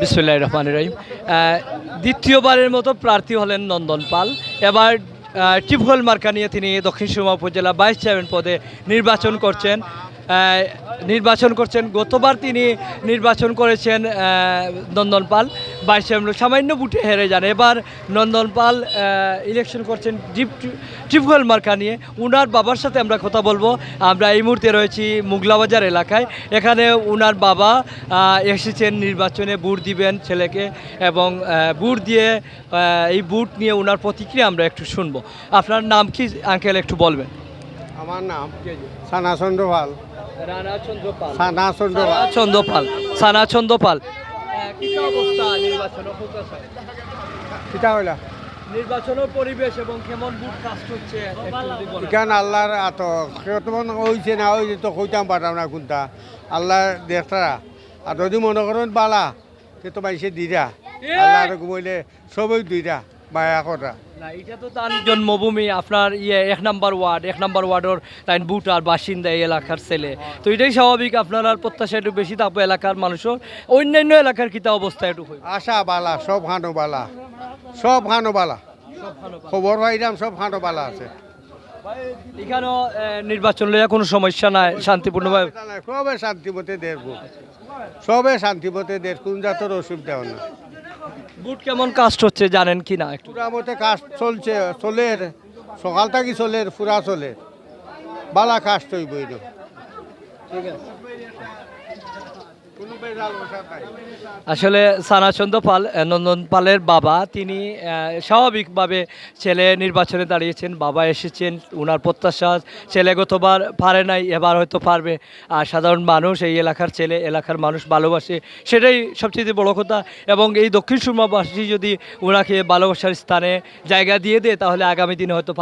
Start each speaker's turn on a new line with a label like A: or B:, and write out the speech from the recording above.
A: বিসমুল্লাহ রহমান রহিম। দ্বিতীয়বারের মতো প্রার্থী হলেন নন্দন পাল। এবার টিপহল মার্কা নিয়ে তিনি দক্ষিণ সুরমা উপজেলা ভাইস চেয়ারম্যান পদে নির্বাচন করছেন। নির্বাচন করছেন। গতবার তিনি নির্বাচন করেছেন নন্দন পাল। ভাইস চেয়ারম্যান সামান্য বুটে হেরে যান। এবার নন্দন পাল ইলেকশন করছেন ডিপ টিপহল মার্কা নিয়ে। উনার বাবার সাথে আমরা কথা বলব। আমরা এই মুহূর্তে রয়েছি মুগলাবাজার এলাকায়। এখানে উনার বাবা এসেছেন নির্বাচনে বুট দিবেন ছেলেকে এবং বুট দিয়ে এই বুট নিয়ে উনার প্রতিক্রিয়া আমরা একটু শুনব। আপনার নাম কি আঙ্কেল একটু বলবেন?
B: আমার নাম সানা চন্দ্রপাল।
A: রানা চন্দ্র পাল
B: সানা চন্দ্রপাল।
A: চন্দ্র সানা চন্দ্র পাল অবস্থা নির্বাচন
B: কিতা হইলা?
A: নির্বাচনের পরিবেশ এবং কেমন বুট কাজ করছে
B: ইখান আল্লাহর আত কেমন হয়েছে না হয়েছে তো কইতাম পারতাম না কোনটা। আল্লাহ দেখতারা আর যদি মনে করেন বালা সে তোমার সে দিরা আল্লাহ ঘুমাইলে সবই দুইটা মায়া
A: না। এটা তো তার জন্মভূমি আপনার ইয়ে এক নাম্বার ওয়ার্ড এক নাম্বার ওয়ার্ডের তাই বুট আর বাসিন্দা এই এলাকার ছেলে। তো এটাই স্বাভাবিক আপনার আর প্রত্যাশা একটু বেশি থাকবে এলাকার মানুষের। অন্যান্য এলাকার কিতা অবস্থা একটু
B: আশা বালা সব হানো বালা। সব হানো বালা। খবর পাইলাম সব হানো বালা আছে।
A: এখানেও নির্বাচন লইয়া কোনো সমস্যা নাই শান্তিপূর্ণভাবে
B: সবে শান্তিমতে দেখব। সবে শান্তিমতে দেশ কোন জাতের অসুবিধা হয় না।
A: বুট কেমন কাস্ট হচ্ছে জানেন কি না একটু?
B: পুরা মতে কাস্ট চলছে চলের সকাল থাকি চলের পুরা চলে বালা কাস্ট হইব
A: ঠিক আছে। আসলে সানাচন্দ্র পাল নন্দন পালের বাবা, তিনি স্বাভাবিকভাবে ছেলে নির্বাচনে দাঁড়িয়েছেন, বাবা এসেছেন ওনার প্রত্যাশা, ছেলে গতবার পারে নাই, এবার হয়তো পারবে। আর সাধারণ মানুষ, এই এলাকার ছেলে, এলাকার মানুষ ভালোবাসে, সেটাই সবচেয়ে বড় কথা। এবং এই দক্ষিণ সুরমাবাসী যদি ওনাকে ভালোবাসার স্থানে জায়গা দিয়ে দেয়, তাহলে আগামী দিনে হয়তো